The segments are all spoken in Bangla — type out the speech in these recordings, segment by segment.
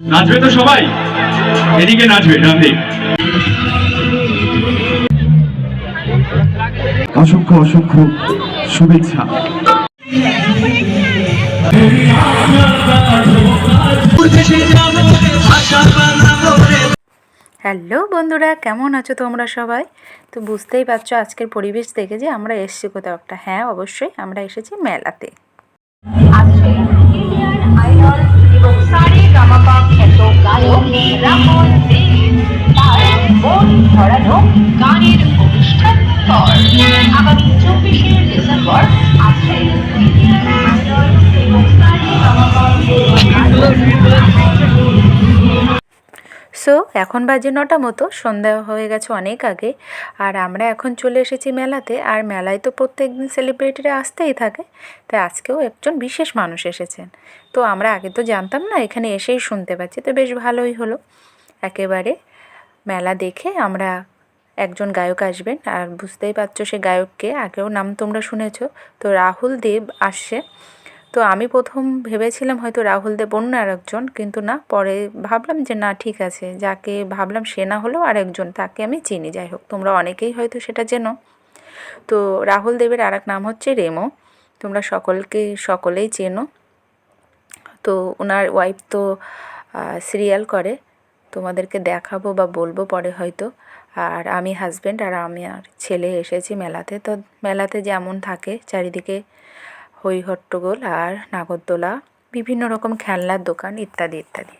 নাচবে তো সবাই। এদিকে নাচবে ডান অসংখ্য অসংখ্য শুভেচ্ছা। হ্যালো বন্ধুরা কেমন আছো তোমরা সবাই? তো বুঝতেই পারছ আজকের পরিবেশ দেখে যে আমরা এসেছি কোথাও একটা। হ্যাঁ অবশ্যই আমরা এসেছি মেলাতে। এবং সারে গামাপা খ্যাত গায়ক দেব? তার ধরানো গানের অনুষ্ঠান পর আগামী চব্বিশে সো এখন বাজে নটা মতো, সন্ধ্যা হয়ে গেছে অনেক আগে। আর আমরা এখন চলে এসেছি মেলাতে, আর মেলায় তো প্রত্যেক দিন সেলিব্রিটিরা আসতেই থাকে, তাই আজকেও একজন বিশেষ মানুষ এসেছেন। তো আমরা আগে তো জানতাম না, এখানে এসেই শুনতে পাচ্ছি, তো বেশ ভালোই হলো। একেবারে মেলা দেখে আমরা একজন গায়ক আসবেন, আর বুঝতেই পারছ সে গায়ককে, আগেও নাম তোমরা শুনেছো, তো রাহুল দেব আসছে। তো আমি প্রথম ভেবেছিলাম হয়তো রাহুল দেব অন্য আর একজন কিন্তু না, পরে ভাবলাম যে না, ঠিক আছে, যাকে ভাবলাম সে না হলেও আরেকজন, তাকে আমি চিনি। যাই হোক, তোমরা অনেকেই হয়তো সেটা চেনো তো রাহুল দেবের আর নাম হচ্ছে রেমো, তোমরা সকলকে, সকলেই চেনো। তো ওনার ওয়াইফ তো সিরিয়াল করে, তোমাদেরকে দেখাবো বা বলব পরে হয়তো। আর আমি হাজব্যান্ড আর আমি আর ছেলে এসেছি মেলাতে। তো মেলাতে যেমন থাকে, চারিদিকে হই হট্টগোল আর নাগরদোলা, বিভিন্ন রকম খেলনার দোকান ইত্যাদি ইত্যাদি।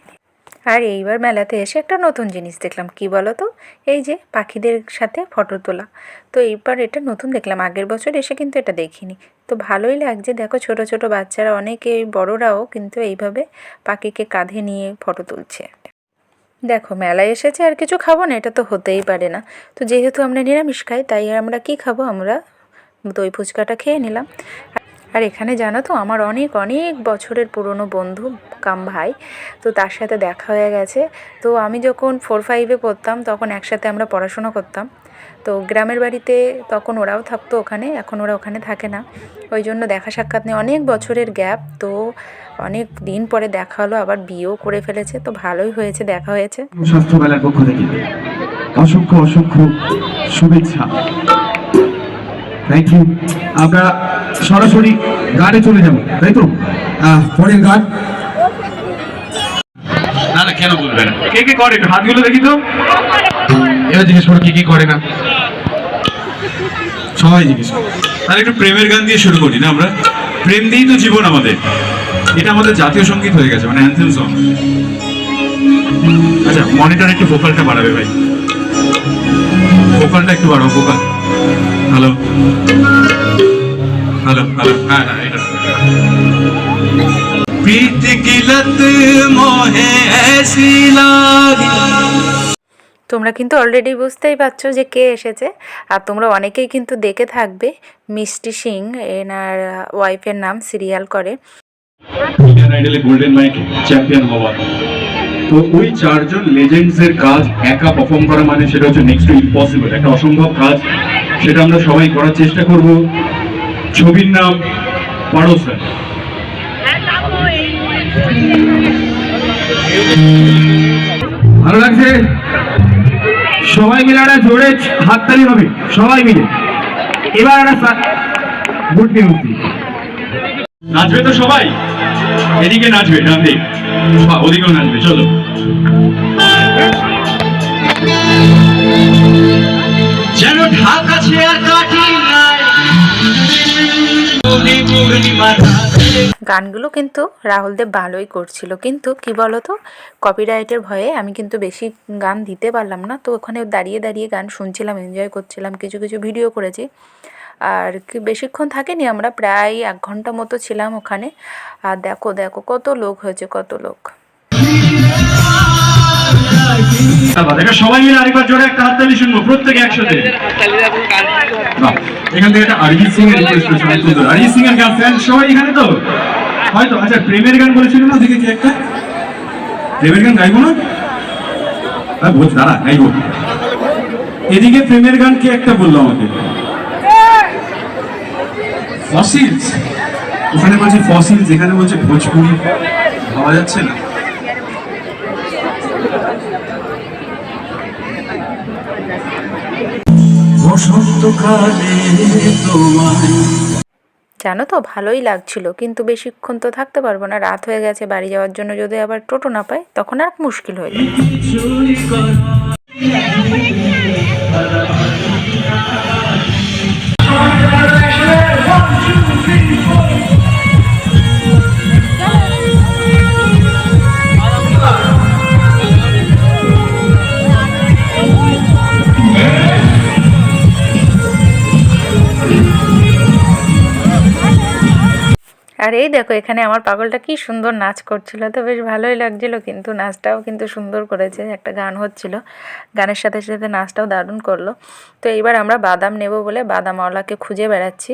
আর এইবার মেলাতে এসে একটা নতুন জিনিস দেখলাম। কি বলো তো এই যে পাখিদের সাথে ফটো তোলা। তো এইবার এটা নতুন দেখলাম। আগের বছর এসে কিন্তু এটা দেখিনি। তো ভালোই লাগছে। দেখো ছোট ছোট বাচ্চারা, অনেকে বড়রাও কিন্তু এইভাবে পাখিকে কাঁধে নিয়ে ফটো তুলছে। দেখো, মেলায় এসেছে আর কিছু খাব না, এটা তো হতেই পারে না। তো যেহেতু আমরা নিরামিষ খাই, তাই আমরা কি খাব? আমরা দই ফুচকাটা খেয়ে নিলাম। আর এখানে জানো তো, আমার অনেক অনেক বছরের পুরনো বন্ধু কাম ভাই, তো তার সাথে দেখা হয়ে গেছে। তো আমি যখন ফোর ফাইভে পড়তাম, তখন একসাথে আমরা পড়াশোনা করতাম। তো গ্রামের বাড়িতে তখন ওরাও থাকতো ওখানে, এখন ওরা ওখানে থাকে না। ওই জন্য দেখা সাক্ষাৎ নিয়ে অনেক বছরের গ্যাপ, তো অনেক দিন পরে দেখা হলো, আবার বিয়েও করে ফেলেছে, তো ভালোই হয়েছে, দেখা হয়েছে। স্বাস্থ্য মেলার পক্ষ থেকে অসংখ্য অসংখ্য শুভেচ্ছা। থ্যাংক ইউ আমরা সরাসরি গানে চলে যাব তাই তো? পরের গান না না কেন বলবেন কে কে করে হাতগুলো দেখি তো। এবার জিজ্ঞেস করো কি কি করে না। সবাই জিজ্ঞেস তাহলে একটু প্রেমের গান দিয়ে শুরু করি না আমরা? প্রেম দিয়েই তো জীবন আমাদের। এটা আমাদের জাতীয় সংগীত হয়ে গেছে মানে অ্যান্থেম সং আচ্ছা মনিটর একটু ভোকালটা বাড়াবে ভাই। ভোকালটা একটু বাড়াও ভোকাল হ্যালো হ্যালো হ্যালো হ্যাঁ হ্যাঁ এটা प्रीत की लत मोहे ऐसी लागी তোমরা কিন্তু অলরেডি বুঝতেই পারছো যে কে এসেছে আর তোমরা অনেকেই কিন্তু দেখে থাকবে মিষ্টি সিং এনার ওয়াইফের নাম সিরিয়াল করে ইন্ডিয়ান আইডলে গোল্ডেন মাইক চ্যাম্পিয়ন হওয়া তো ওই চারজন লেজেন্ডস এর কাজ একা পারফর্ম করা মানে সেটা হচ্ছে নেক্সট টু ইম্পসিবল একটা অসম্ভব কাজ সেটা আমরা সবাই করার চেষ্টা করব ছবির নাম পাড়োসা ভালো লাগছে? সবাই মিলে একটা জোরে হাততালি হবে, সবাই মিলে। এবার একটা গুড নিউজ নাচবে তো সবাই। এদিকে নাচবে বা, ওদিকেও নাচবে, চলো। গানগুলো কিন্তু রাহুল দেব ভালোই করছিল। কিন্তু কি বলতো কপিরাইটের ভয়ে আমি কিন্তু বেশি গান দিতে পারলাম না। তো ওখানে দাঁড়িয়ে দাঁড়িয়ে গান শুনছিলাম এনজয় করছিলাম, কিছু কিছু ভিডিও করেছি। আর কি বেশিক্ষণ থাকেনি, আমরা প্রায় এক ঘণ্টা মতো ছিলাম ওখানে। আর দেখো দেখো, কত লোক হয়েছে, কত লোক। ধন্যবাদ। এটা সবাই মিলে আরেকবার জোরে একটা হাততালি শুনব, প্রত্যেকে একসাথে। এখান থেকে অরিজিৎ সিং এর রিকোয়েস্ট অরিজিৎ সিং এর গান ফ্যান সবাই এখানে তো? হয়তো আচ্ছা প্রেমের গান বলেছিল না দেখে কি একটা? প্রেমের গান গাইবো না? হ্যাঁ বলছি দাঁড়া, গাইবো। এদিকে প্রেমের গান কে একটা বলল আমাকে? ফসিলস। ওখানে বলছে ফসিলস, এখানে বলছে ভোজপুরি। পাওয়া যাচ্ছে না। তোমায়। জানো তো ভালোই লাগছিল কিন্তু বেশিক্ষণ তো থাকতে পারব না। রাত হয়ে গেছে বাড়ি যাওয়ার জন্য যদি আবার টোটো না পাই তখন আর মুশকিল হয়ে যাবে। আর এই দেখো, এখানে আমার পাগলটা কি সুন্দর নাচ করছিল। তো বেশ ভালোই লাগছিল কিন্তু, নাচটাও কিন্তু সুন্দর করেছে, একটা গান হচ্ছিল। গানের সাথে সাথে নাচটাও দারুণ করল। তো এইবার আমরা বাদাম নেব বলে বাদামওয়ালাকে খুঁজে বেড়াচ্ছি।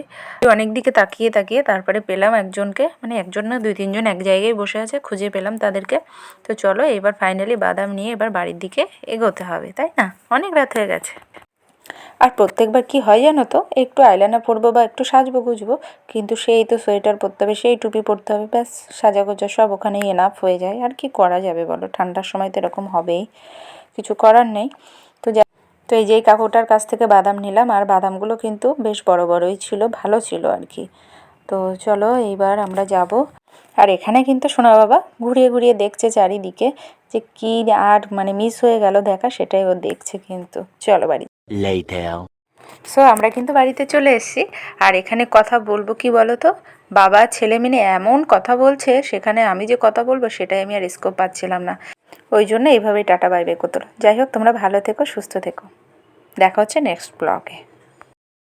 অনেক দিকে তাকিয়ে তাকিয়ে তারপরে পেলাম একজনকে মানে একজন না, দুই তিনজন এক জায়গায় বসে আছে, খুঁজে পেলাম তাদেরকে। তো চলো এবার ফাইনালি বাদাম নিয়ে এবার বাড়ির দিকে এগোতে হবে, তাই না? অনেক রাত হয়ে গেছে। আর প্রত্যেকবার কি হয় জানো তো? একটু আইলাইনার পরবো বা একটু সাজবো, গুজবো, কিন্তু সেই তো সোয়েটার পরতে হবে, সেই টুপি পরতে হবে, ব্যাস, সাজাগোজা সব ওখানেই এনাফ হয়ে যায়। আর কি করা যাবে বলো? ঠান্ডার সময় তো এরকম হবেই, কিছু করার নেই। তো যা, তো এই যে কাকুটার কাছ থেকে বাদাম নিলাম, আর বাদামগুলো কিন্তু বেশ বড় বড়ই ছিল, ভালো ছিল আর কি। তো চলো এইবার আমরা যাব। আর এখানে কিন্তু সোনা বাবা ঘুরিয়ে ঘুরিয়ে দেখছে চারিদিকে যে কি আর মানে মিস হয়ে গেল দেখা, সেটাই ও দেখছে কিন্তু। চলো বাড়ি Later. সো আমরা কিন্তু বাড়িতে চলে এসেছি। আর এখানে কথা বলব কি বলো তো বাবা ছেলে মেয়ে এমন কথা বলছে, সেখানে আমি যে কথা বলব সেটাই আমি আর স্কোপ পাচ্ছিলাম না। ওই জন্য এইভাবেই টাটা বাইবে বাই করতো যাই হোক, তোমরা ভালো থেকো, সুস্থ থেকো। দেখা হচ্ছে নেক্সট ব্লগে